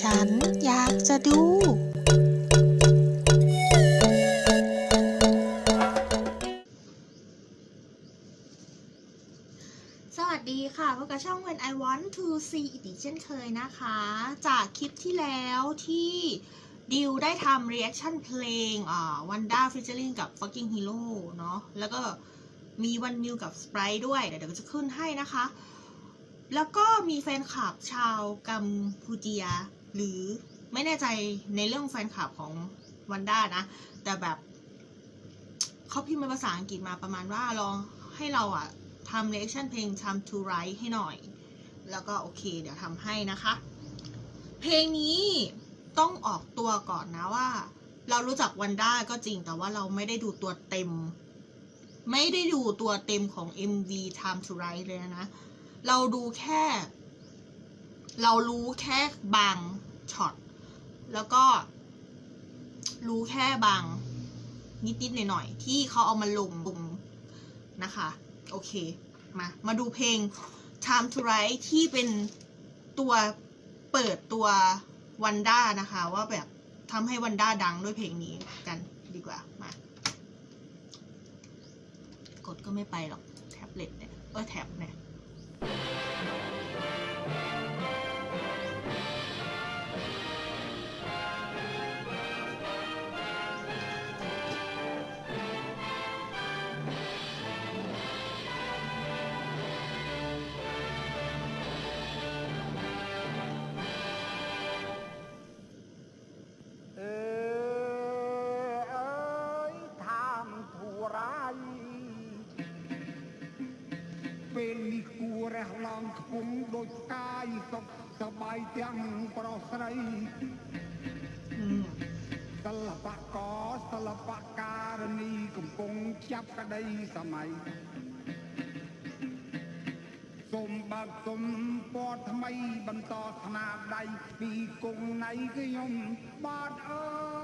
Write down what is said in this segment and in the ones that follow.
ฉันอยากจะดู สวัสดีค่ะพบกับช่อง When I Want to See อีกเช่นเคยนะคะ จากคลิปที่แล้วที่ดิวได้ทำ reaction เพลงอ่า Wanda featuring กับ Fucking Hero เนาะแล้วก็มีวันมิวกับ Sprite ด้วยเดี๋ยวเดี๋ยวจะขึ้นให้นะคะ แล้วก็มีแฟนคลับชาวกัมพูเจีย หรือไม่แน่ใจในเรื่องแฟนคลับของวันด้านะ แต่แบบเขาพิมพ์เป็นภาษาอังกฤษมาประมาณว่าลองให้เราอะทำ reaction เพลง Time to Write ให้หน่อย แล้วก็โอเค เดี๋ยวทำให้นะคะ เพลงนี้ต้องออกตัวก่อนนะว่า เรารู้จักวันด้าก็จริงแต่ว่าเราไม่ได้ดูตัวเต็ม ไม่ได้ดูตัวเต็มของ MV Time to Write เลยนะ เราดูแค่ เรารู้แค่บาง ช็อต แล้วก็รู้แค่บางนิดๆหน่อยๆที่เขาเอามาลงลงนะคะ โอเค มา มาดูเพลง Time to Write ที่เป็นตัวเปิดตัววันด้านะคะ ว่าแบบทำให้วันด้าดังด้วยเพลงนี้กันดีกว่า มา กดก็ไม่ไปหรอก แท็บเล็ตเนี่ยเออแท็บเนี่ย សុខសប្បាយទាំងប្រុសស្រីอืมសិល្បករសិល្បការនីកំពុងចាប់ក្តីសម័យសូមបើកសុំពណ៌ថ្មីបន្តស្នាដៃពីគង់ណៃខ្ញុំបាទអើយ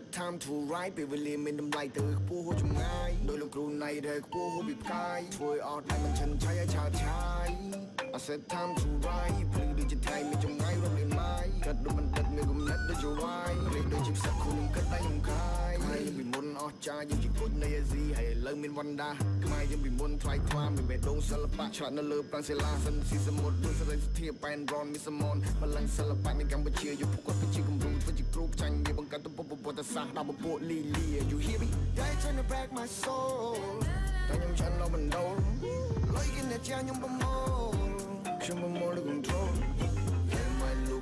I said time to write ពេលវេលាមានតម្លៃទៅខ្ពស់ហួសចម្ងាយដោយលោកគ្រូណៃដែលខ្ពស់ហួសពីផ្កាយធ្វើអត់តែមិនឈិនឆៃឲ្យឆាតឆាយ I said time to write ភ្លឺដូចជាថ្ងៃមានចម្ងាយរំលាន ម៉ាយកាត់ដូចបណ្ឌិតមានគំនិតដូចជាវាយលេខដូចជាផ្សឹកខ្លួនខ្ញុំគិតតែខ្ញុំខាយហើយយើងពីមុនអស់ចាយើងជាគុជនៃអាស៊ីហើយឥឡូវមានវណ្ដាខ្មែរយើងពីមុនថ្លៃថ្លាមានបេះដូងសិល្បៈឆ្លាតនៅលើប្រាំងសិលាសិនស៊ីសមុទ្រដូចសេរីសុធាប៉ែនរនមានសមនបល្ល័ងសិល្បៈនៅកម្ពុជាយុគគាត់គឺជាគំរូធ្វើជាគ្រូចាញ់យើងបង្កើតទៅពុទ្ធពុទ្ធសាសដល់ពពួកលីលី You hear me They trying to break my soul តែខ្ញុំឆ្អិនលោកបណ្ដូលលុយគេអ្នកជាខ្ញុំប្រមូលខ្ញុំប្រមូលដូច control Yeah my look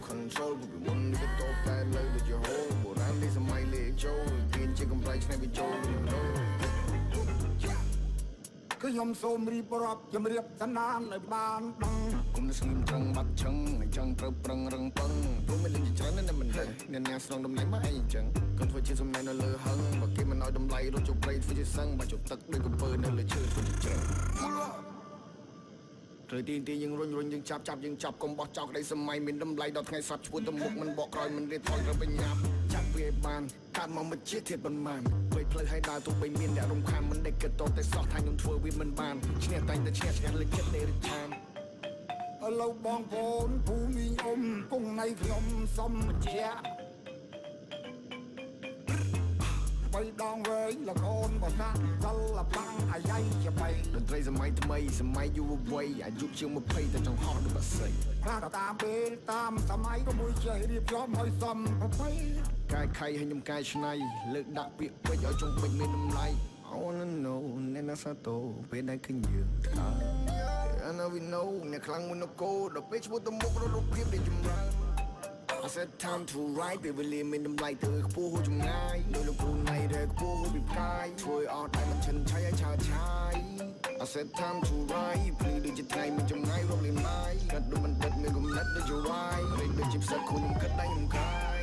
control ពីមុននេះក៏តបតែលើដូចជាហូរបុរាណនេះសម័យលេខចូលទៀនជាកំ pl ៃឆ្នៃបញ្ចូល you know គឺខ្ញុំសូមរៀបរាប់ជំរាបសន្តានឲ្យបានដឹងគុំនៅស្ងៀមត្រង់បាត់ឆឹងហើយចង់ត្រូវប្រឹងរឹងពឹងព្រោះមានលេងជាច្រើនណាស់មិនដឹងអ្នកណាស្នងតម្លៃមកអីអញ្ចឹងកូនធ្វើជាសំណែននៅលើហឹងបើគេមិនឲ្យតម្លៃរត់ជោគព្រៃធ្វើជាសឹងបើជប់ទឹកដូចកំពើនៅលើឈើធ្វើជាជ្រឹង ត្រូវទីទីយើងរុញរុញយើងចាប់ចាប់យើងចាប់កុំបោះចោលក្តីសម័យមានតម្លៃដល់ថ្ងៃសັບឈួតទៅមុខមិនបកក្រោយមិនរៀបថយត្រូវបញ្ញាប់ចាប់វាឲ្យបានកាត់មកមិនជាធៀបប៉ុន្មានពេលផ្លូវឲ្យដើរទោះបីមានអ្នករំខានមិនដែលគិតតតែសោះថាខ្ញុំធ្វើវាមិនបានឈ្នះតែងតែឈ្នះឆ្កាត់លើចិត្តនៃរិទ្ធានឥឡូវបងប្អូនភូមិអ៊ំគង់នៃខ្ញុំសុំបញ្ជា ក់បីដងវែងលកូនបសាសិល្បៈអាយ៉ៃជាបី តន្ត្រីសម័យថ្មីសម័យយុវវ័យអាយុជាង20តែចង់ហោះដូចបាសី ខ្លះក៏តាមពេលតាមសម័យក៏មួយចេះរៀបចំឲ្យសមប្រពៃ កាយខៃឲ្យខ្ញុំកាយឆ្នៃលើកដាក់ពាក្យពេចន៍ឲ្យចុងពេចន៍មានតម្លៃ I wanna know អ្នកណាសាតូពេលដែលឃើញយើងថា I know we know អ្នកខ្លាំងមួយនគរដល់ពេលឈ្មោះទៅមុខរត់រូបភាពដែលចម្រើន I said time to write ពេលវេលាមានតម្លៃទៅខ្ពស់ហួសចម្ងាយដោយលោកគ្រូណៃដែលខ្ពស់ហួសពីផ្កាយធ្វើអត់តែមិនឈិនឆៃឲ្យឆាតឆាយ I said time to write ភ្លឺដូចជាថ្ងៃមានចម្ងាយរំលានម៉ាយកាត់ដូចបណ្ឌិតមានគំនិតដូចជាវាយលេងដូចជាផ្សឹកខ្លួនខ្ញុំគិតតែខ្ញុំខាយ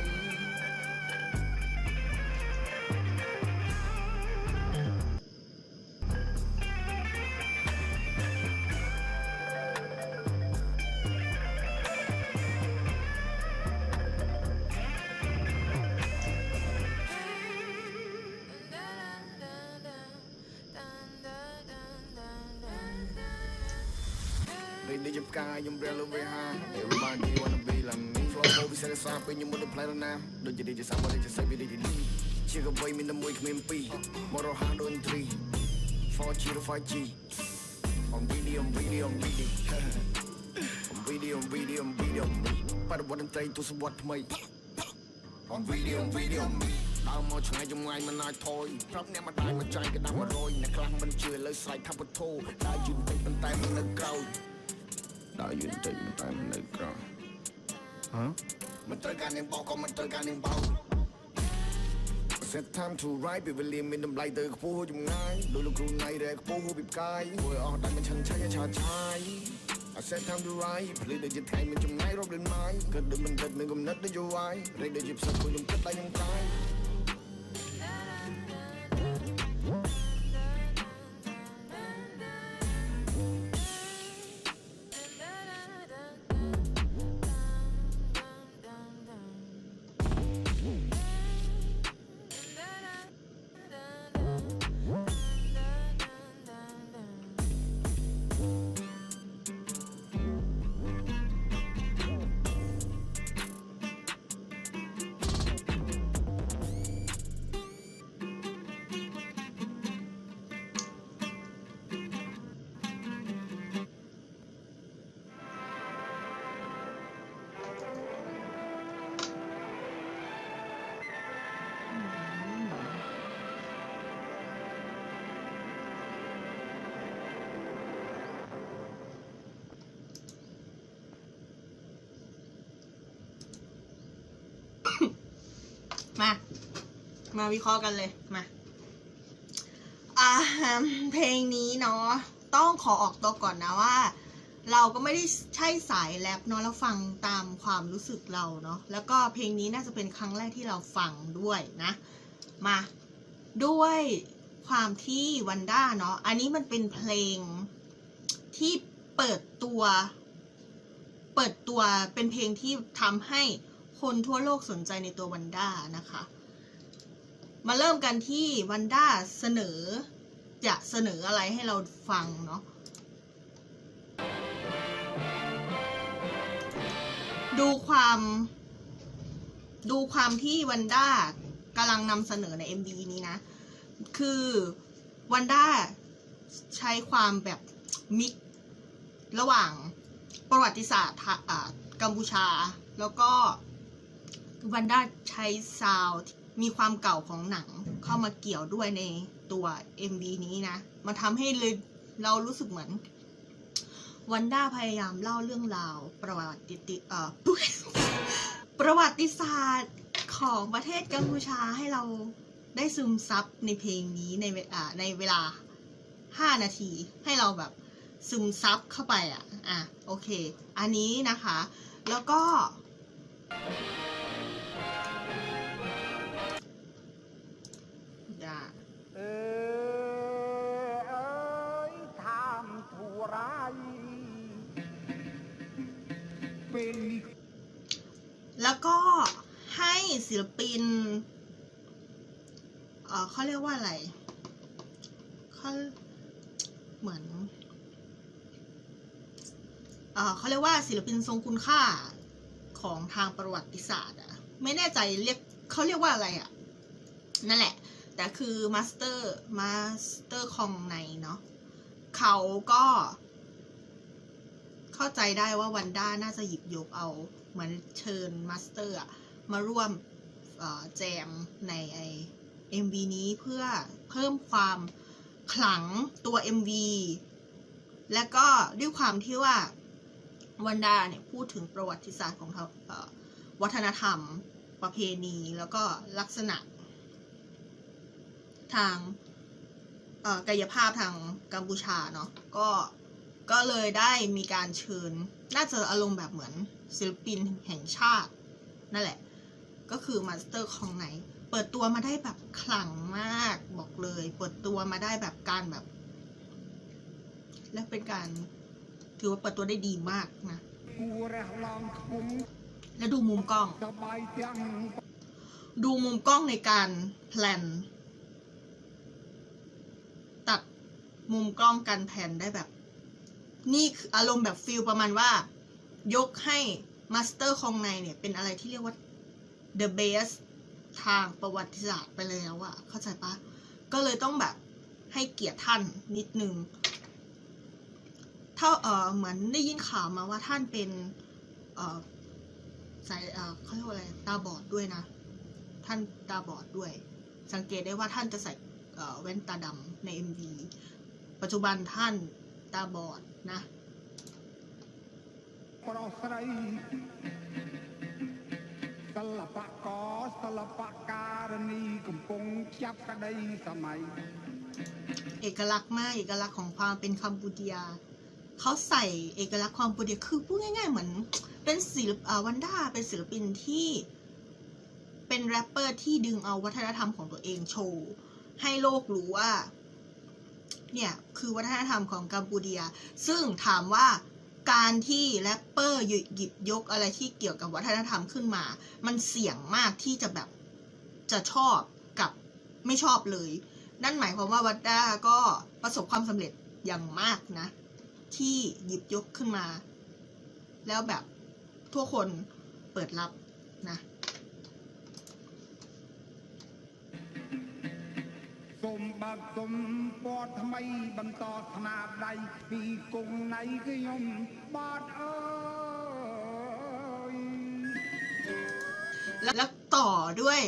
ភ្លេចដូចជាផ្កាយខ្ញុំរៀលលើវេហា Everybody wanna be like me flow មកពិសេសសាពេលខ្ញុំមុនទៅផ្លែរណាដូចជាដូចជាសាមកដូចជាសៃពីដូចជាលីជាកបីមានតែមួយគ្មានពីរមករហ័សដូនត្រី 4G ឬ 5G on video on video on video on video on video on video បរិបទតន្ត្រីទស្សវត្សថ្មី on video on video ដើរមកឆ្ងាយចម្ងាយមិនអាចថយប្រាប់អ្នកមកដែរមកចាយក៏ដល់100អ្នកខ្លះមិនជឿលើស្រែកថាពធោដើរយឺនតិចប៉ុន្តែមិននៅក្រោយ ដើរយឺនតិចប៉ុន្តែមិននៅក្រោយហ៎មិនត្រូវការនាងបោកក៏មិនត្រូវការនាងបោក Set time to ride ពេលវេលាមានតម្លៃទៅខ្ពស់ហួសចម្ងាយលោកលោកគ្រូណៃរែខ្ពស់ហួសពីផ្កាយធ្វើអស់តែមិនឆិនឆៃឆាឆាយ I set time to ride ភ្លេចដូចជាថ្ងៃមិនចម្ងាយរាប់លានម៉ាយគិតដូចមិនដិតមានគំនិតដូចយវាយរែកដូចជាផ្សឹកខ្ញុំគិតតែខ្ញុំកាយ มา มาวิเคราะห์กันเลย มาอ่าเพลงนี้เนาะ ต้องขอออกตัวก่อนนะว่า เราก็ไม่ได้ใช่สายแรปเนาะแล้วฟังตามความรู้สึกเราเนาะ แล้วก็เพลงนี้น่าจะเป็นครั้งแรกที่เราฟังด้วยนะ มา ด้วยความที่วันด้าเนาะ อันนี้มันเป็นเพลงที่เปิดตัว เปิดตัวเป็นเพลงที่ทำให้ คนทั่วโลกสนใจในตัววันด้านะคะ มาเริ่มกันที่วันด้าเสนอ จะเสนออะไรให้เราฟังเนาะดูความ ดูความที่วันด้ากำลังนำเสนอใน MV นี้นะ คือวันด้าใช้ความแบบมิกระหว่างประวัติศาสตร์กัมพูชา แล้วก็ วันด้าใช้ซาวมีความเก่าของหนังเข้ามาเกี่ยวด้วยในตัว MV นี้นะมันทำให้เลยเรารู้สึกเหมือนวันด้าพยายามเล่าเรื่องราว ประวัติติเอ่อประวัติศาสตร์ของประเทศกัมพูชาให้เราได้ซึมซับในเพลงนี้ในเวอ่าในเวลา 5 นาที ให้เราแบบซึมซับเข้าไปอะ อะ โอเค อันนี้นะคะ แล้วก็ อย่าเออเอ้ยทำทั่วไรเป็น แล้วก็ให้ศิลปินเออเขาเรียกว่าอะไรเขาเหมือนเออเขาเรียกว่าศิลปินทรงคุณค่าของทางประวัติศาสตร์อะไม่แน่ใจเรียกเขาเรียกว่าอะไรอะนั่นแหละ แต่คือมาสเตอร์มาสเตอร์คองในเนาะเขาก็ เข้าใจได้ว่าวันด้าน่าจะหยิบยกเอา เหมือนเชิญมาสเตอร์อะมาร่วมแจมในไอ MV นี้เพื่อเพิ่มความขลังตัว MV และก็ด้วยความที่ว่าวันด้าเนี่ยพูดถึงประวัติศาสตร์ของเขาเอ่อวัฒนธรรมประเพณี แล้วก็ลักษณะ ทางกายภาพทางกัมพูชาเนาะก็ก็เลยได้มีการเชิญ น่าจะอารมณ์แบบเหมือนศิลปินแห่งชาติ นั่นแหละ ก็คือมาสเตอร์ของไหน เปิดตัวมาได้แบบขลังมากบอกเลย เปิดตัวมาได้แบบการแบบ และเป็นการถือว่าเปิดตัวได้ดีมากนะ และดูมุมกล้อง ดูมุมกล้องในการแพลน มุมกล้องการแพลนได้แบบ นี่คืออารมณ์แบบฟิลประมาณว่า ยกให้มาสเตอร์คองในเนี่ย เป็นอะไรที่เรียกว่า the best ทางประวัติศาสตร์ไปแล้วอะเข้าใจปะก็เลยต้องแบบให้เกียรติท่านนิดนึงถ้าเออเหมือนได้ยินข่าวมาว่าท่านเป็นเออสายเออเขาเรียกว่าอะไรตาบอดด้วยนะ ท่านตาบอดด้วย สังเกตได้ว่าท่านจะใส่แว่นตาดำใน MV ปัจจุบันท่านตาบอดนะศิลปกอศิลปการณีกำปงจับกระไดสมัย เอกลักษณ์มากเอกลักษณ์ของความเป็นคัมพูเดียเขาใส่เอกลักษณ์ความปูดียคือพูดง่ายๆเหมือน เป็นศิลปวันด้าเป็นศิลปินที่เป็นแรปเปอร์ที่ดึงเอาวัฒนธรรมของตัวเองโชว์ ให้โลกรู้ว่า เนี่ยคือวัฒนธรรมของกัมพูเดีย ซึ่งถามว่าการที่แรปเปอร์หยิบหยิบยกอะไรที่เกี่ยวกับวัฒนธรรมขึ้นมา มันเสี่ยงมากที่จะแบบจะชอบกับไม่ชอบเลย นั่นหมายความว่าวัดด้าก็ประสบความสำเร็จอย่างมากนะ ที่หยิบยกขึ้นมา แล้วแบบทุกคนเปิดรับนะ សូមបើកទំព័រថ្មីបន្តស្នាដៃពីគង់នៃខ្ញុំបាទអើយ แล้วแล้วต่อด้วย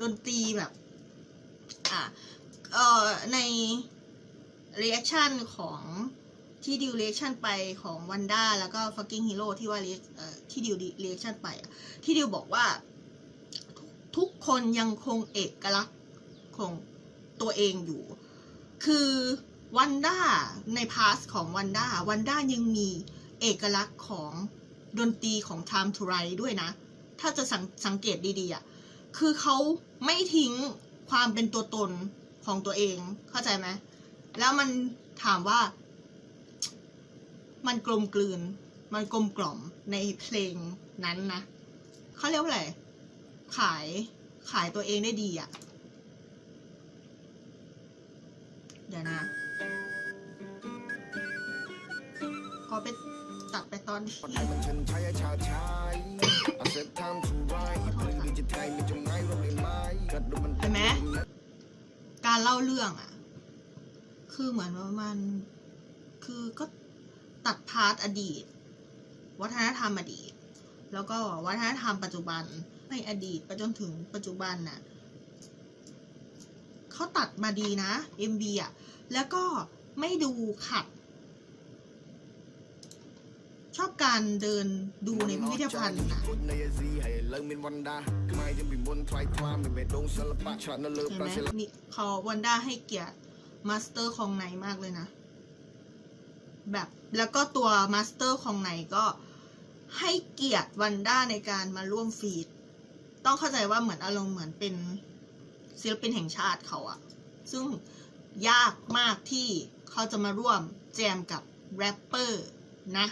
ดนตรีแบบ อ่ะเอ่อใน reaction ของที่ดิว reaction ไปของวันด้าแล้วก็ fucking hero ที่ว่า react- เอ่อที่ดิว reaction ไปอะที่ดิวบอกว่า ทุกคนยังคงเอกลักษณ์ ของตัวเองอยู่ คือวันด้าในพาสของวันด้าวันด้ายังมีเอกลักษณ์ของดนตรีของ Time to Rise ด้วยนะ ถ้าจะสังสังเกตดีๆอะคือเขาไม่ทิ้งความเป็นตัวตนของตัวเองเข้าใจไหมแล้วมันถามว่า มันกลมกลืน มันกลมกล่อมในเพลงนั้นนะเขาเรียกว่าอะไรขายขายตัวเองได้ดีอะ่ะ เดี๋ยวนะขอไปตัดไปตอนที่ปัจจัยมันฉันใช้ชาชายอาเซตทำทูไรหรือดิจิทัลไม่จงง่ายเราเลยไหมกระดูมันเห็นไหมการเล่าเรื่องอะ่ะ คือเหมือนว่ามัน คือก็ตัดพาร์ทอดีต วัฒนธรรมอดีต แล้วก็วัฒนธรรมปัจจุบันในอดีตไปจนถึงปัจจุบันน่ะ เขาตัดมาดีนะ MB อะ แล้วก็ไม่ดูขัด ชอบการเดินดูในพิพิธภัณฑ์นะในอาซีให้เลิกเป็นวันดาขมายจะมีบนะเห็นไหมมีขาวันด้าให้เกียรติมาสเตอร์ของไหนมากเลยนะ แบบแล้วก็ตัวมาสเตอร์ของไหนก็ให้เกียรติวันด้าในการมาร่วมฟีด ต้องเข้าใจว่าเหมือนอารมณ์เหมือนเป็น ศิลปินแห่งชาติเขาอะซึ่งยากมากที่เขาจะมาร่วมแจมกับแรปเปอร์นะ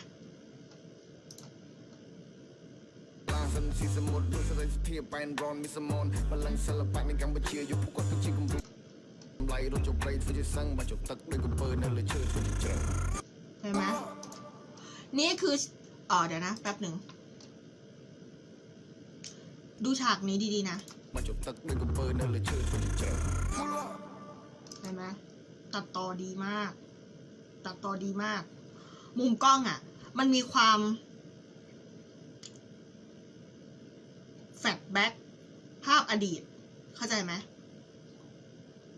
เห็นไหมนี่คืออ๋อเดี๋ยวนะ แป๊บหนึ่ง ดูฉากนี้ดีๆนะ มาจบตักด้วยกระเปิดนั่นเลยเชิดคนเจอเห็นไหมตัดต่อดีมาก ตัดต่อดีมาก มุมกล้องอะ่ะ มันมีความแฟลชแบ็กภาพอดีต เข้าใจไหม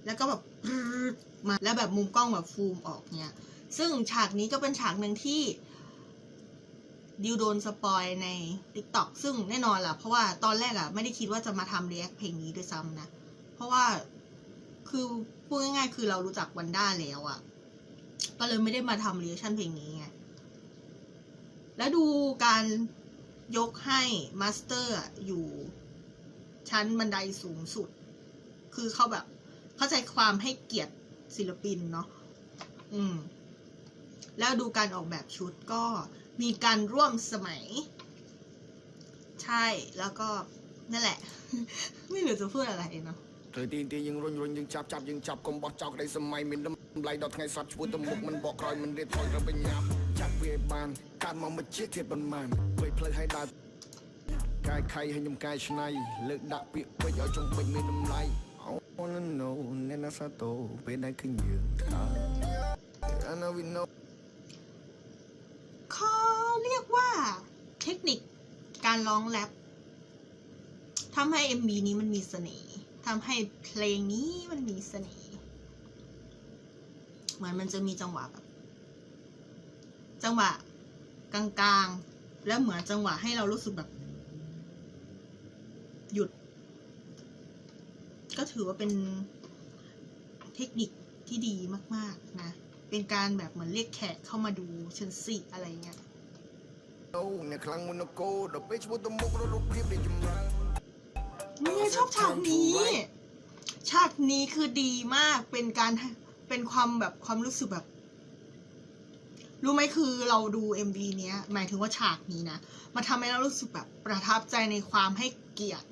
แล้วก็แบบมาแล้วแบบมุมกล้องแบบฟูมออกเนี่ย ซึ่งฉากนี้ก็เป็นฉากหนึ่งที่ ดิวโดนสปอยใน TikTok ซึ่งแน่นอนแหละเพราะว่าตอนแรกอะไม่ได้คิดว่าจะมาทำเรียกเพลงนี้ด้วยซ้ำนะ เพราะว่าคือพูดง่ายๆ คือเรารู้จักวันด้าแล้วอะก็เลยไม่ได้มาทำเรียชั่นเพลงนี้ไง แล้วดูการยกให้มาสเตอร์อะอยู่ชั้นบันไดสูงสุด คือเขาแบบเข้าใจความให้เกียรติศิลปินเนาะ อืม แล้วดูการออกแบบชุดก็ มีการร่วมสมัย ใช่ แล้วก็นั่นแหละ ไม่รู้จะพูดอะไรเนาะ เธอตีนตียังรุนรุนยังจับจับยังจับกลมบอกเจ้าได้สมัยមានតម្លៃដល់ថ្ងៃសត្វឈ្មោះទៅមុខមិនបកក្រោយមិនរៀបថយត្រូវបញ្ញាប់ចាក់វាឲ្យបានកាត់មកមកជាធាតប៉ុន្មានវេផ្លូវឲ្យដើរកាយខៃឲ្យខ្ញុំកាយឆ្នៃលើកដាក់ពាក្យពេចឲ្យចុងពេចមានតម្លៃ I wanna know អ្នកណាសាតូពេលដែលឃើញយើងថា I know we know เขาเรียก ว่าเทคนิคการร้องแรปทำให้ MV นี้มันมีเสน่ห์ทำให้เพลงนี้มันมีเสน่ห์เหมือนมันจะมีจังหวะแบบ จังหวะกลางๆ แล้วเหมือนจังหวะให้เรารู้สึกแบบ หยุด ก็ถือว่าเป็นเทคนิคที่ดีมาก ๆ นะ เป็นการแบบเหมือนเรียกแขกเข้ามาดูเชนสิอะไรเงี้ย no ในคลังมันโกดอกเบชวัตมุกรถเรียบได้จำรังเนี่ยชอบฉากนี้ ฉากนี้คือดีมากเป็นการเป็นความแบบความรู้สึกแบบ รู้ไหมคือเราดู MV เนี้ย หมายถึงว่าฉากนี้นะมันทำให้เรารู้สึกแบบประทับใจในความให้เกียรติ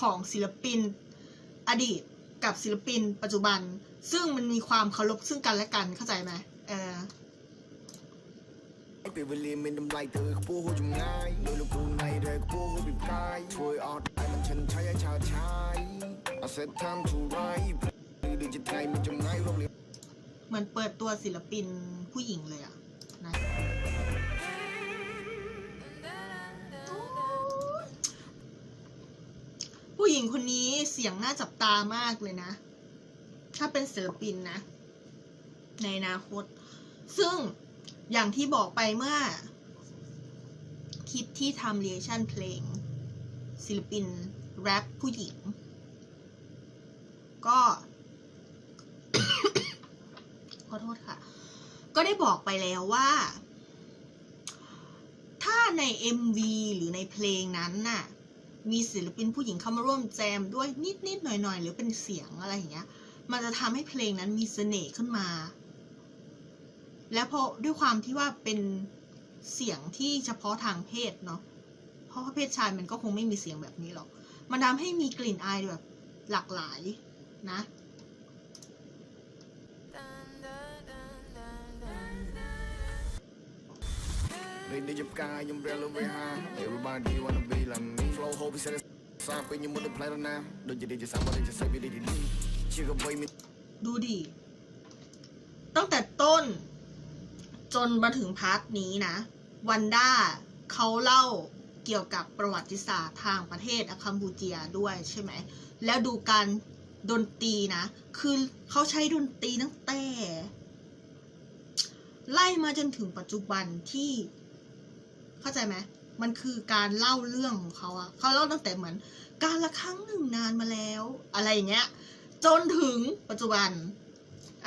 ของศิลปินอดีตกับศิลปินปัจจุบัน ซึ่งมันมีความเคารพซึ่งกันและกันเข้าใจไหมเออ เปเวลีเมนดำไรเธอผู้หูจุงง่ายดยลูกกูในเรือผู้หูบีบกายช่วยออดไอมันฉันใช้ไอชาชายอาเซตทำทูไรดูจิตใจมันจำง่ายรวมเลยเหมือนเปิดตัวศิลปินผู้หญิงเลยอะนะผู้หญิงคนนี้เสียงน่าจับตามากเลยนะ ถ้าเป็นศิลปินนะ ในอนาคต ซึ่ง อย่างที่บอกไปเมื่อ คลิปที่ทำเรียชั่นเพลง ศิลปิน แรปผู้หญิง ก็ ขอโทษค่ะ ก็ได้บอกไปแล้วว่า ถ้าใน MV หรือในเพลงนั้นน่ะ มีศิลปินผู้หญิงเข้ามาร่วมแจมด้วยนิดๆหน่อยๆ หรือเป็นเสียงอะไรอย่างเงี้ย มันจะทำให้เพลงนั้นมีเสน่ห์ขึ้นมา แล้วพอด้วยความที่ว่าเป็นเสียงที่เฉพาะทางเพศเนาะ เพราะเพศชายมันก็คงไม่มีเสียงแบบนี้หรอก มันทำให้มีกลิ่นอายแบบหลากหลายนะ ดูดิ ตั้งแต่ต้น จนมาถึงพาร์ทนี้นะวันด้าเขาเล่าเกี่ยวกับประวัติศาสตร์ทางประเทศคัมพูเจียด้วยใช่ไหม แล้วดูการดนตรีนะ คือเขาใช้ดนตรีตั้งแต่ ไล่มาจนถึงปัจจุบันที่ เข้าใจไหมมันคือการเล่าเรื่องของเขาอะเขาเล่าตั้งแต่เหมือน การละครั้งหนึ่งนานมาแล้ว อะไรอย่างเงี้ย จนถึงปัจจุบัน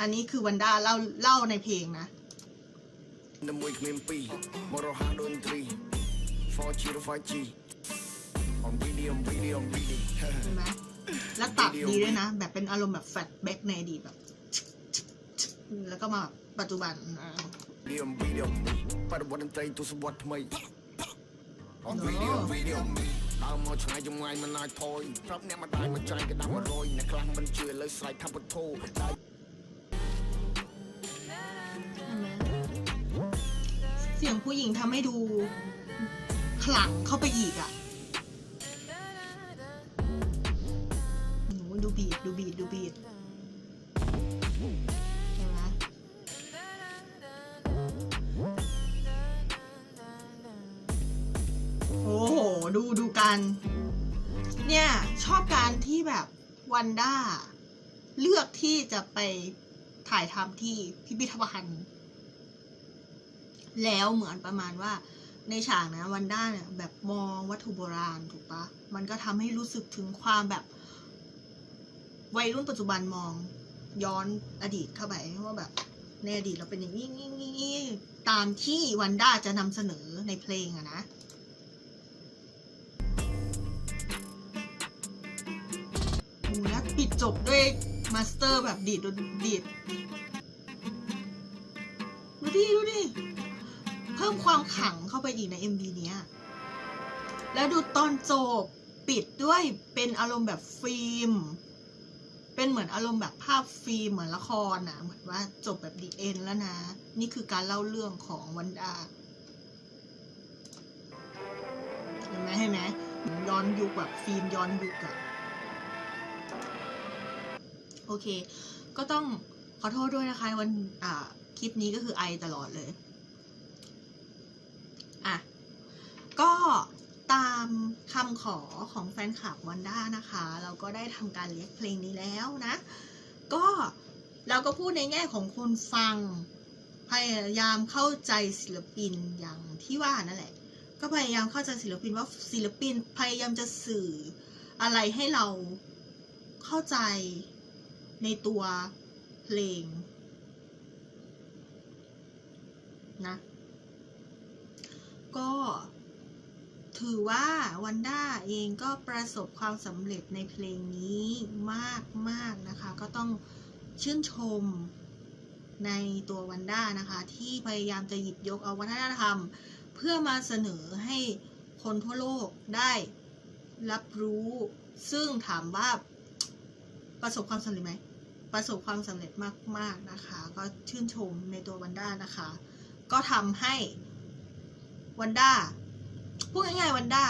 อันนี้คือวันด้าเล่าเล่าในเพลงนะ នៅមួយគ្មានពីរមករហ័សដូនត្រី 4G ឬ 5G on video on video on video เห็นไหมแล้วตัดดีด้วยนะ แบบเป็นอารมณ์แบบแฟลชแบ็กในอดีตแบบ แล้วก็มาแบบปัจจุบันอ่า video on video បរិវត្តតន្ត្រីទស្សវត្សថ្មី on video on video ដើមមកឆ្ងាយចម្ងាយមិនអាចថយប្រាប់អ្នកមកដាច់មកចាញ់ក៏ដាំ100អ្នកខ្លះមិនជឿលើស្រែកថាពុទ្ធោដើរ เสียงผู้หญิงทำให้ดู ขลังเข้าไปอีกอะโอ้โหดูบีดดูบีดดูบีดเห็นไหมโอ้โห ดูดูกัน เนี่ย ชอบการที่แบบวันด้า เลือกที่จะไปถ่ายทำที่พิพิธภัณฑ์ แล้วเหมือนประมาณว่าในฉากนะวันด้าเนี่ยแบบมองวัตถุโบราณถูกปะมันก็ทำให้รู้สึกถึงความแบบ วัยรุ่นปัจจุบันมองย้อนอดีตเข้าไปว่าแบบในอดีตเราเป็นอย่างนี้นี้นี้นี้ตามที่วันด้าจะนำเสนอในเพลงอะนะโอ้โหแล้วปิดจบด้วยมาสเตอร์แบบดีดดนดีดดูดิ ดูดิ เพิ่มความขังเข้าไปอีกใน MV เนี้ย แล้วดูตอนจบปิดด้วยเป็นอารมณ์แบบฟิล์ม เป็นเหมือนอารมณ์แบบภาพฟิล์มเหมือนละครนะเหมือนว่าจบแบบดีเอ็นแล้วนะ นี่คือการเล่าเรื่องของวันดาเห็นไหมเห็นไหมย้อนยุคแบบฟิล์มย้อนยุคอะโอเค ก็ต้องขอโทษด้วยนะคะวันคลิปนี้ก็คือไอตลอดเลย อะ ก็ตาม คำขอของแฟนคลับวันด้านะคะ เราก็ได้ทำการเลียกเพลงนี้แล้วนะ ก็เราก็พูดในแง่ของคนฟัง พยายามเข้าใจศิลปินอย่างที่ว่านั่นแหละ ก็พยายามเข้าใจศิลปินว่าศิลปินพยายามจะสื่ออะไรให้เราเข้าใจในตัวเพลงนะ ก็ ถือว่าวันด้าเองก็ประสบความสำเร็จในเพลงนี้มากมากๆนะคะ ก็ต้องชื่นชมในตัววันด้านะคะ ที่พยายามจะหยิบยกเอาวัฒนธรรม เพื่อมาเสนอให้คนทั่วโลกได้รับรู้ ซึ่งถามว่าประสบความสำเร็จไหมประสบความสำเร็จมาก ๆนะคะ ก็ชื่นชมในตัววันด้านะคะ ก็ทำให้วันด้า พูดง่ายๆวันด้า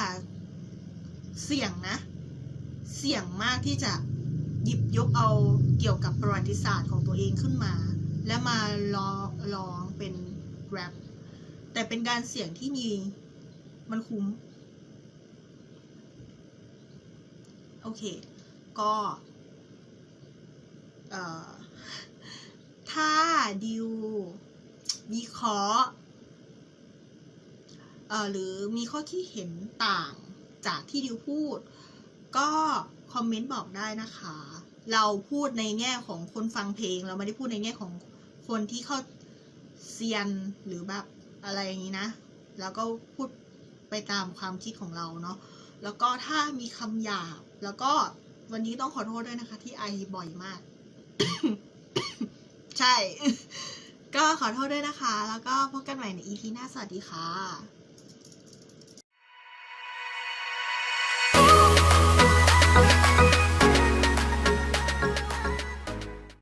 เสี่ยงนะ เสี่ยงมากที่จะหยิบยกเอาเกี่ยวกับประวัติศาสตร์ของตัวเองขึ้นมา และมาลองลองเป็นแรปแต่เป็นการเสี่ยงที่มีมันคุ้ม โอเค ก็ถ้าดิววิเคราะห์เอ่อ หรือมีข้อคิดเห็นต่างจากที่ดิวพูด ก็คอมเมนต์บอกได้นะคะ เราพูดในแง่ของคนฟังเพลง เราไม่ได้พูดในแง่ของคนที่เข้าเซียนหรือแบบอะไรอย่างนี้นะ แล้วก็พูดไปตามความคิดของเราเนาะ แล้วก็ถ้ามีคำหยาบ แล้วก็วันนี้ต้องขอโทษด้วยนะคะ ที่ไอบ่อยมาก ใช่ ก็ขอโทษด้วยนะคะ แล้วก็พบกันใหม่ใน EP หน้าสวัสดีค่ะ